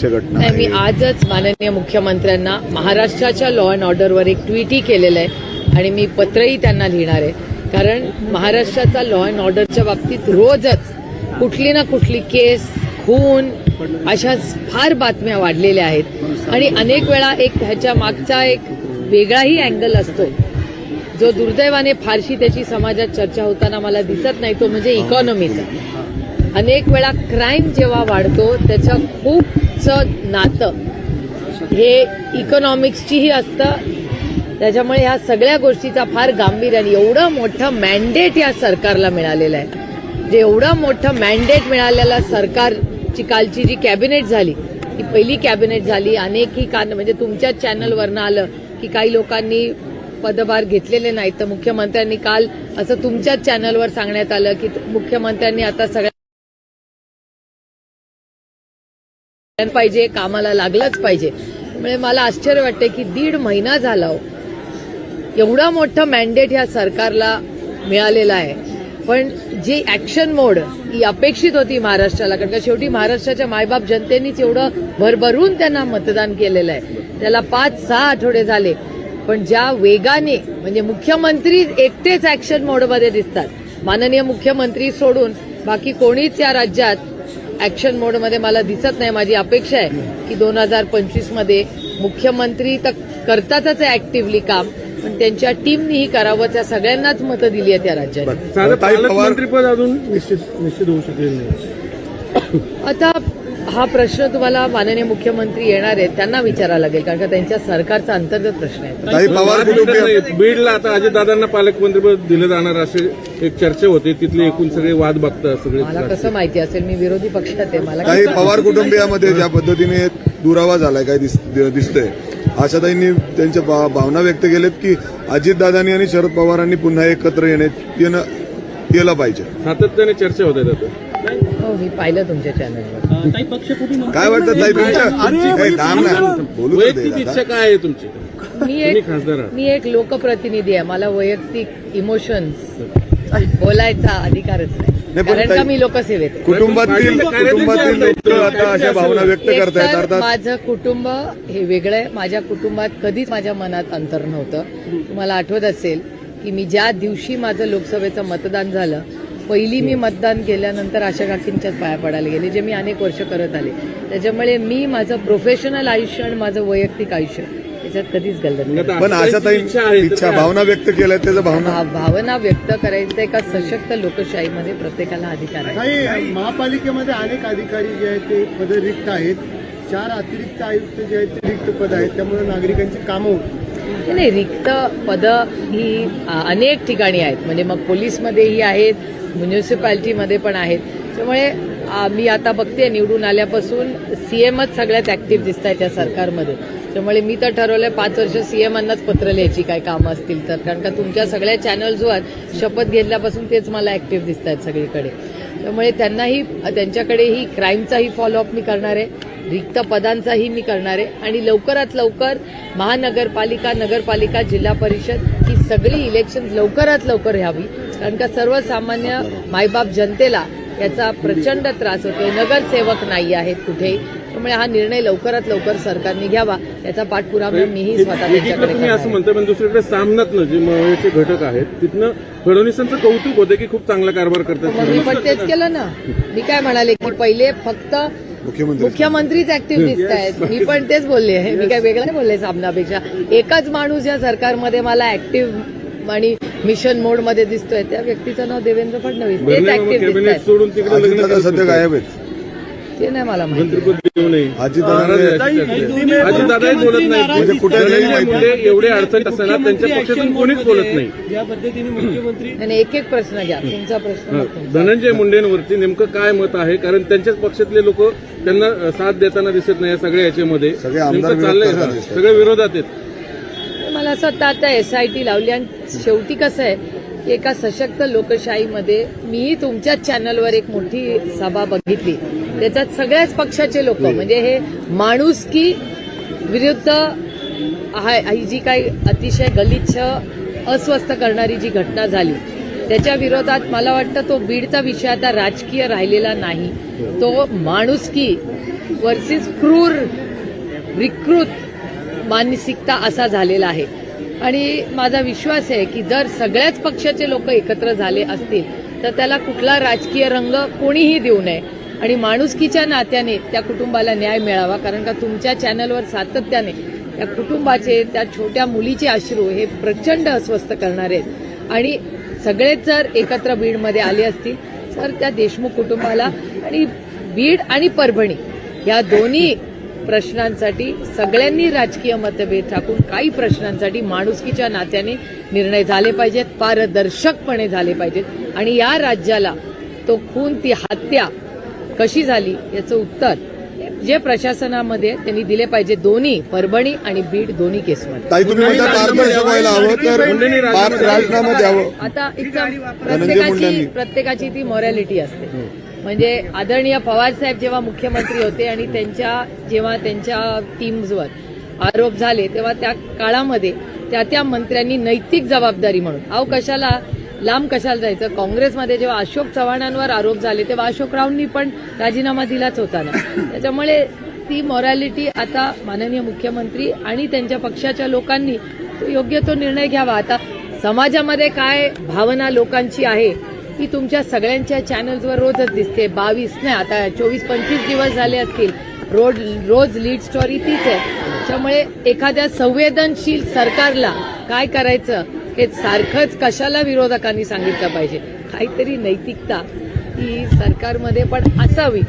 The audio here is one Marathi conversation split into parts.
मी. आजच माननीय मुख्यमंत्र्यांना महाराष्ट्राच्या लॉ अँड ऑर्डरवर एक ट्विटही केलेलं आहे आणि मी पत्रही त्यांना लिहिणार आहे. कारण महाराष्ट्राचा लॉ अँड ऑर्डरच्या बाबतीत रोजच कुठली ना कुठली केस खून अशा फार बातम्या वाढलेल्या आहेत. आणि अनेक वेळा एक ह्याच्या मागचा एक वेगळाही अँगल असतो. जो दुर्दैवाने फारशी त्याची समाजात चर्चा होताना मला दिसत नाही तो म्हणजे इकॉनॉमीचा अनेक वेळा क्राईम जेव्हा वाढतो त्याचं खूपचं नातं हे इकॉनॉमिक्सचीही असतं. त्याच्यामुळे ह्या सगळ्या गोष्टीचा फार गांभीर्याने एवढं मोठं मॅन्डेट या सरकारला मिळालेलं आहे. जे एवढं मोठं मॅन्डेट मिळालेलं सरकारची कालची जी कॅबिनेट झाली ती पहिली कॅबिनेट झाली. अनेकही कारण म्हणजे तुमच्याच चॅनलवरनं आलं की काही लोकांनी पदभार घेतलेले नाहीत. तर मुख्यमंत्र्यांनी काल असं तुमच्याच चॅनलवर सांगण्यात आलं की मुख्यमंत्र्यांनी आता सगळ्या पाहिजे कामाला लागलंच पाहिजे. म्हणजे मला आश्चर्य वाटते की दीड महिना झाला हो. एवढा मोठं मॅन्डेट ह्या सरकारला मिळालेला आहे. पण जी ऍक्शन मोड ही अपेक्षित होती महाराष्ट्राला कारण का शेवटी महाराष्ट्राच्या मायबाप जनतेनीच एवढं भरभरून त्यांना मतदान केलेलं आहे. त्याला पाच सहा आठवडे झाले. पण ज्या वेगाने म्हणजे मुख्यमंत्री एकटेच ऍक्शन मोडमध्ये दिसतात. माननीय मुख्यमंत्री सोडून बाकी कोणीच या राज्यात ऍक्शन मोडमध्ये मला दिसत नाही. माझी अपेक्षा आहे की दोन हजार पंचवीसमध्ये मुख्यमंत्री तर करतातच आहे ऍक्टिव्हली काम पण त्यांच्या टीमनीही करावं त्या सगळ्यांनाच मतं दिली आहेत या राज्यात पालकमंत्रीपद अजून निश्चित निश्चित होऊ शकेल नाही. आता हा प्रश्न तुम्हाला माननीय मुख्यमंत्री येणार आहेत त्यांना विचारायला लागेल कारण का त्यांच्या सरकारचा अंतर्गत प्रश्न आहे. ताई पवार नाही. बीडला आता अजितदादांना पालकमंत्रीपद दिलं जाणार असे एक चर्चा होते तिथले एकूण सगळे वाद बघतात सगळे मला कसं माहिती असेल मी विरोधी पक्षात आहे मला काही पवार कुटुंबियामध्ये ज्या पद्धतीने दुरावा झालाय काय दिस- दिसतंय आशाताईंनी त्यांच्या भा- भावना व्यक्त केल्यात की अजितदादांनी आणि शरद पवारांनी पुन्हा एकत्र येण्यात येणं केलं पाहिजे. सातत्याने चर्चा होत आहेत आता हो मी पाहिलं तुमच्या चॅनलवर पक्ष काय वाटतं ताई तुमच्या काही दाम ना बोलू तर दे वैयक्तिक दादा. इच्छा काय आहे तुमची? मी तुम्ही एक खासदार आहात. मी एक लोकप्रतिनिधी आहे. मला वैयक्तिक इमोशन्स बोलायचा अधिकारच नाही. नाही, पण कारण का मी लोकसेवेत आहे. कुटुंबातील कुटुंबातील लोक आता अशा भावना व्यक्त करतायत एकतर अर्थात माझं कुटुंब हे वेगळं आहे. माझ्या कुटुंबात कधीच माझ्या मनात अंतर नव्हतं. तुम्हाला आठवत असेल की मी ज्या दिवशी माझं लोकसभेचं मतदान झालं पहिली मी मतदान केल्यानंतर आशा काकींच्याच पाया पडायला गेले जे मी अनेक वर्ष करत आले. त्याच्यामुळे मी माझं प्रोफेशनल आयुष्य आणि माझं वैयक्तिक आयुष्य त्याच्यात कधीच गल्लत मग नाही. पण आशाताई इच्छा? भावना व्यक्त केल्यात त्याचं भावना? भावना व्यक्त करायचं एका सशक्त लोकशाहीमध्ये प्रत्येकाला अधिकार आहे. महापालिकेमध्ये अनेक अधिकारी जे आहेत ते पद रिक्त आहेत. चार अतिरिक्त आयुक्त जे आहेत ते रिक्त पद आहेत. त्यामुळे नागरिकांची कामं होत नाही रिक्त पदं ही अनेक ठिकाणी आहेत. म्हणजे मग पोलीसमध्येही आहेत म्युन्सिपाल्टीमध्ये पण आहेत. त्यामुळे मी आता बघते निवडून आल्यापासून सीएमच सगळ्यात ऍक्टिव्ह दिसत आहेत या सरकारमध्ये. त्यामुळे मी तर ठरवलंय पाच वर्ष सीएमांनाच पत्र लिहायची काय कामं असतील तर. कारण का तुमच्या सगळ्या चॅनल्सवर शपथ घेतल्यापासून तेच मला ऍक्टिव्ह दिसत आहेत सगळीकडे. त्यामुळे त्यांनाही त्यांच्याकडेही क्राईमचाही फॉलोअप मी करणार आहे रिक्त पदांचाही मी करणार आहे आणि लवकरात लवकर महानगरपालिका नगरपालिका जिल्हा परिषद ही सगळी इलेक्शन लवकरात लवकर घ्यावी कारण का सर्वसामान्य मायबाप जनतेला याचा प्रचंड त्रास होतोय नगरसेवक नाही आहेत कुठेही त्यामुळे हा निर्णय लवकरात लवकर सरकारने घ्यावा. याचा पाठपुरावा मीही स्वतः त्यांच्याकडे असं. म्हणता पण दुसरीकडे सामनातनं जे मयचे घटक आहेत तिथनं फडणवीसांचं कौतुक होतं की खूप चांगला कारभार करतात मी पण तेच केलं ना. मी काय म्हणाले की पहिले फक्त मुख्यमंत्री मुख्यमंत्रीच ऍक्टिव्ह दिसत आहेत मी पण तेच बोलले मी काय वेगळं नाही बोलले सामनापेक्षा. एकच माणूस या सरकारमध्ये मला ऍक्टिव्ह आणि मिशन मोडमध्ये दिसतोय. त्या व्यक्तीचं नाव देवेंद्र फडणवीस. तेच ऍक्टिव्ह दिसत सोडून तिकडे लग्न अजितदादा करत सध्या. गायब आहेत. ते नाही मला माहिती. मंत्रिपद देऊ नये. अजितदादा- नाराज आहे अशी चर्चा आहे. अजितदादाही बोलत नाही. म्हणजे कुठे नाही धनंजय माहिती. मुंडे एवढे असताना त्यांच्या पक्षातून कोणीच बोलत नाही. या पद्धतीने मुख्यमंत्री आणि एक एक प्रश्न घ्या. तुमचा प्रश्न हा. मग तुमचा. धनंजय मुंडेंवरती नेमकं काय मत आहे? कारण त्यांच्याच पक्षातले लोक त्यांना अ, साथ देताना दिसत नाही या सगळ्या याच्यामध्ये. सगळे आमदार नेमकं चाललंय हा. दिसतात. सगळे विरोधात आहेत. मला असं वाटतं आता एसआयटी लावली आणि शेवटी कसं आहे की एका सशक्त लोकशाहीमध्ये मीही तुमच्याच चॅनलवर एक मोठी सभा बघितली. त्याच्यात सगळ्याच पक्षाचे लोक म्हणजे हे माणुसकी विरुद्ध ही जी काही अतिशय गलिच्छ अस्वस्थ करणारी जी घटना झाली त्याच्या विरोधात मला वाटतं तो बीडचा विषय आता राजकीय राहिलेला नाही. तो माणुसकी वर्सेस क्रूर विकृत मानसिकता असा झालेला आहे. आणि माझा विश्वास आहे की जर सगळ्याच पक्षाचे लोक एकत्र झाले असतील तर त्याला कुठला राजकीय रंग कोणीही देऊ नये. आणि माणुसकीच्या नात्याने त्या कुटुंबाला न्याय मिळावा कारण का तुमच्या चॅनलवर सातत्याने त्या कुटुंबाचे त्या छोट्या मुलीचे अश्रू हे प्रचंड अस्वस्थ करणारे आहेत. आणि सगळेच जर एकत्र बीडमध्ये आले असतील तर त्या देशमुख कुटुंबाला आणि बीड आणि परभणी या दोन्ही प्रश्नांसाठी सगळ्यांनी राजकीय मतभेद टाकून काही प्रश्नांसाठी माणुसकीच्या नात्याने निर्णय झाले पाहिजेत पारदर्शकपणे झाले पाहिजेत. आणि या राज्याला तो खून ती हत्या कशी झाली याचं उत्तर जे प्रशासनामध्ये त्यांनी दिले पाहिजे दोन्ही परभणी आणि बीड दोन्ही केसमध्ये. ताई तुम्ही म्हणता पारदर्शक व्हायला हवं तर पार- राजीनामा द्यावं आता. प्रत्येकाची प्रत्येकाची ती मॉरॅलिटी असते. म्हणजे आदरणीय पवारसाहेब जेव्हा मुख्यमंत्री होते आणि त्यांच्या जेव्हा त्यांच्या टीम्सवर आरोप झाले तेव्हा त्या काळामध्ये त्या त्या मंत्र्यांनी नैतिक जबाबदारी म्हणून अहो कशाला लांब कशाला जायचं? काँग्रेसमध्ये जेव्हा अशोक चव्हाणांवर आरोप झाले तेव्हा अशोकरावांनी पण राजीनामा दिलाच होता ना. त्याच्यामुळे ती मॉरॅलिटी आता माननीय मुख्यमंत्री आणि त्यांच्या पक्षाच्या लोकांनी योग्य तो निर्णय घ्यावा. आता समाजामध्ये काय भावना लोकांची आहे ही तुमच्या सगळ्यांच्या चॅनल्सवर रोजच दिसते. बावीस नाही आता चोवीस पंचवीस दिवस झाले असतील. रोज रोज लीड स्टोरी तीच आहे. त्यामुळे एखाद्या संवेदनशील सरकारला काय करायचं हे सारखंच कशाला विरोधकांनी सांगितलं पाहिजे? काहीतरी नैतिकता ही सरकारमध्ये पण असावी.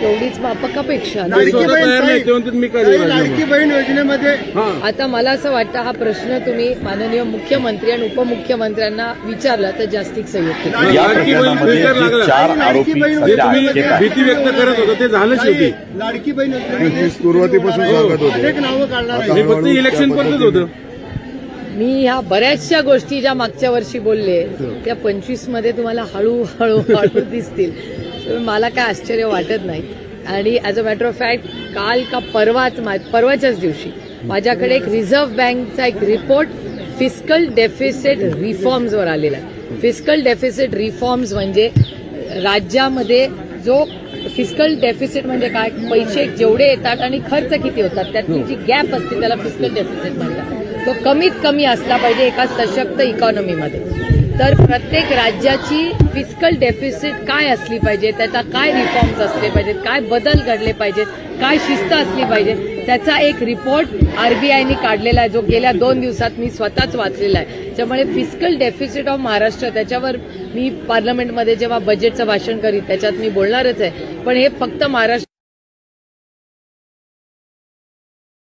एवढीच मापक अपेक्षा. लाडकी बहीण तयार नाही ताई- तेव्हा तुम्ही काय ताई, राजीनामा? लाडकी बहीण योजनेमध्ये हा. आता मला असं वाटतं हा प्रश्न तुम्ही माननीय मुख्यमंत्री आणि उपमुख्यमंत्र्यांना विचारला तर जास्तिक संयुक्त. या लाडकी बहीण प्रकरणामध्ये ट्विटर जे लागला. चार लाडकी आरोपी बहीण जे सध्या तुम्ही अटकेत आहेत. भीती व्यक्त करत होता ते झालं शेवटी. लाडकी बहीण योजनेमध्ये सुरुवातीपासून सांगत होतो. अनेक नावं काढणार आहे. हे फक्त इलेक्शन होतं मी ह्या बऱ्याचशा गोष्टी ज्या मागच्या वर्षी बोलले त्या पंचवीसमध्ये तुम्हाला हळूहळू हळू दिसतील. मला काय आश्चर्य वाटत नाही. आणि as a matter of fact काल का परवाच मा- परवाच्याच दिवशी माझ्याकडे एक रिझर्व्ह बँकचा एक रिपोर्ट फिस्कल डेफिसिट रिफॉर्म्सवर आलेला आहे. फिस्कल डेफिसिट रिफॉर्म्स म्हणजे राज्यामध्ये जो फिस्कल डेफिसिट म्हणजे काय? पैसे जेवढे येतात आणि खर्च किती होतात त्यातली जी गॅप असते त्याला फिस्कल डेफिसिट म्हणतात. तो कमीत कमी असला पाहिजे एका सशक्त इकॉनॉमीमध्ये तर प्रत्येक राज्याची फिस्कल डेफिसिट काय असली पाहिजे त्याचा काय रिफॉर्म्स असले पाहिजेत काय बदल घडले पाहिजेत काय शिस्त असली पाहिजे त्याचा एक रिपोर्ट आरबीआयने काढलेला आहे जो गेल्या दोन दिवसात मी स्वतःच वाचलेला आहे. त्यामुळे फिस्कल डेफिसिट ऑफ महाराष्ट्र त्याच्यावर मी पार्लमेंटमध्ये जेव्हा बजेटचं भाषण करीन त्याच्यात मी बोलणारच आहे. पण हे फक्त महाराष्ट्र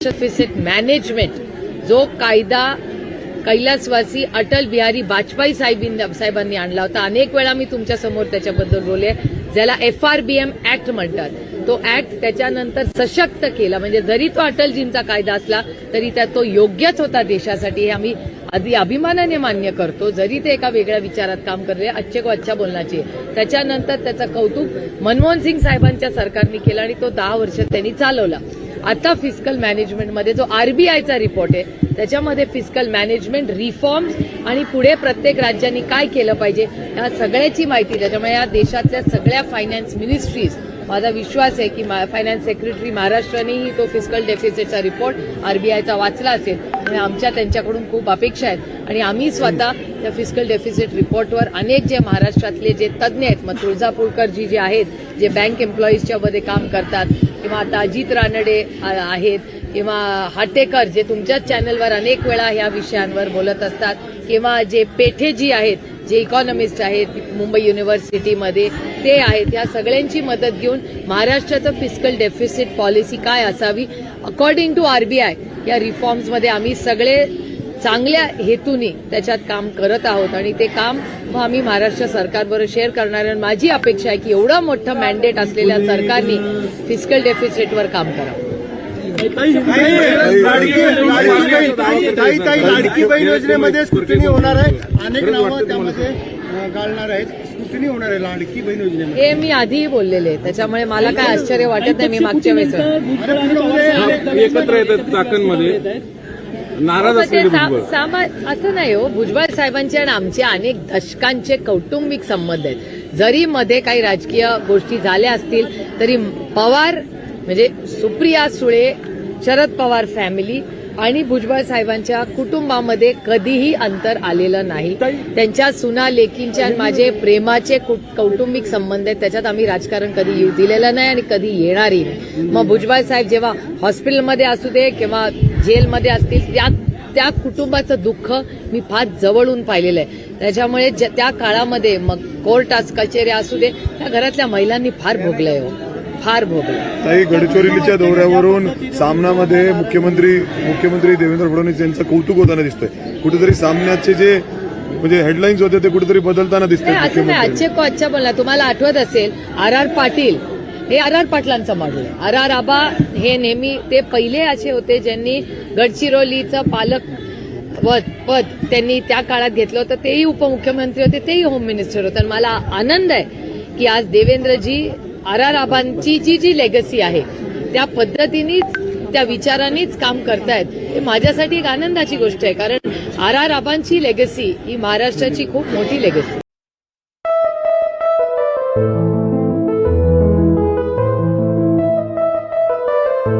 डेफिसिट मॅनेजमेंट जो कायदा कैलासवासी अटल बिहारी वाजपेयी साहेबीं- साहेबांनी आणला होता. अनेक वेळा मी तुमच्यासमोर त्याच्याबद्दल बोलले ज्याला F R B M act म्हणतात. तो ऍक्ट त्याच्यानंतर सशक्त केला. म्हणजे जरी तो अटलजींचा कायदा असला तरी त्या तो योग्यच होता देशासाठी. हे आम्ही आधी अभिमानाने मान्य करतो. जरी ते एका वेगळ्या विचारात काम करले अच्छे को अच्छा बोलण्याचे. त्याच्यानंतर त्याचं कौतुक मनमोहन सिंग साहेबांच्या सरकारने केलं आणि तो दहा वर्ष त्यांनी चालवला. आता फिस्कल मॅनेजमेंटमध्ये जो आरबीआयचा रिपोर्ट आहे त्याच्यामध्ये फिस्कल मॅनेजमेंट रिफॉर्म्स आणि पुढे प्रत्येक राज्यांनी काय केलं पाहिजे या सगळ्याची माहिती त्याच्यामुळे या देशातल्या सगळ्या फायनान्स मिनिस्ट्रीज माझा विश्वास आहे की फायनान्स सेक्रेटरी महाराष्ट्रानेही तो फिस्कल डेफिसिटचा रिपोर्ट आरबीआयचा वाचला असेल. आणि आमच्या त्यांच्याकडून खूप अपेक्षा आहेत. आणि आम्ही स्वतः त्या फिस्कल डेफिसिट रिपोर्टवर अनेक जे महाराष्ट्रातले जे तज्ज्ञ आहेत मग तुळजापूरकर जी जे आहेत जे बँक एम्प्लॉईजच्या मध्ये काम करतात किंवा आता अजित रानडे आहेत किंवा हाटेकर जे तुमच्याच चॅनलवर अनेक वेळा ह्या विषयांवर बोलत असतात किंवा जे पेठेजी आहेत जे इकॉनॉमिस्ट आहेत मुंबई युनिव्हर्सिटीमध्ये ते आहेत या सगळ्यांची मदत घेऊन महाराष्ट्राचं फिस्कल डेफिसिट पॉलिसी काय असावी? अकॉर्डिंग टू आरबीआय या रिफॉर्म्समध्ये आम्ही सगळे चांगल्या हेतूने त्याच्यात काम करत आहोत आणि ते काम आम्ही महाराष्ट्र सरकारबरोबर शेअर करणार आहे. आणि माझी अपेक्षा आहे की एवढं मोठं मॅन्डेट असलेल्या सरकारने फिस्कल डेफिसिटवर काम करावं. लाडकी बहीण ताई ताई लाडकी बहीण योजनेमध्ये स्क्रुटनी होणार आहे. अनेक नावं त्यामध्ये गाळणार आहेत. स्क्रुटनी होणार आहे लाडकी बहीण योजनेमध्ये. हे मी आधीही बोललेले आहे. त्याच्यामुळे मला काय आश्चर्य वाटत नाही मी मागच्या वेळेस. हा, एकत्र येतात चाकणमध्ये. नाराज सामा- असं नाही हो भुजबळ साहेबांचे आणि आमचे अनेक दशकांचे कौटुंबिक संबंध आहेत. जरी मध्ये काही राजकीय गोष्टी झाल्या असतील तरी पवार म्हणजे सुप्रिया सुळे शरद पवार फॅमिली आणि भुजबळ साहेबांच्या कुटुंबामध्ये कधीही अंतर आलेलं नाही. त्यांच्या सुना लेकींच्या आणि माझे प्रेमाचे कौटुंबिक संबंध आहेत. त्याच्यात आम्ही राजकारण कधी येऊ दिलेलं नाही आणि कधी येणारही नाही. मग भुजबळ साहेब जेव्हा हॉस्पिटलमध्ये असू दे किंवा जेलमध्ये असतील त्या त्या कुटुंबाचं दुःख मी फार जवळून पाहिलेलं आहे. त्याच्यामुळे त्या काळामध्ये मग कोर्ट कचेऱ्या असू दे त्या घरातल्या महिलांनी फार भोगलंय हो. फार भोगलं ताई गडचिरोलीच्या दौऱ्यावरून सामनामध्ये मुख्यमंत्री मुख्यमंत्री देवेंद्र फडणवीस यांचं कौतुक होताना दिसतंय. कुठेतरी सामन्याचे जे म्हणजे हेडलाईन्स होते ते कुठेतरी बदलताना दिसतंय असं नाही. आजचे को आजच्या बोलला तुम्हाला आठवत असेल आर आर पाटील हे आर आर पाटलांचं मॉडेल आर आर आबा हे नेहमी ते पहिले असे होते ज्यांनी गडचिरोलीचं पालक पद पद त्यांनी त्या काळात घेतलं होतं. तेही उपमुख्यमंत्री होते तेही होम मिनिस्टर होते. आणि मला आनंद आहे की आज देवेंद्रजी आर आर आबांची जी जी लेगसी आहे त्या पद्धतीनेच त्या विचारांनीच काम करतायत. हे माझ्यासाठी एक आनंदाची गोष्ट आहे कारण आर आर आबांची लेगसी ही महाराष्ट्राची खूप मोठी लेगसी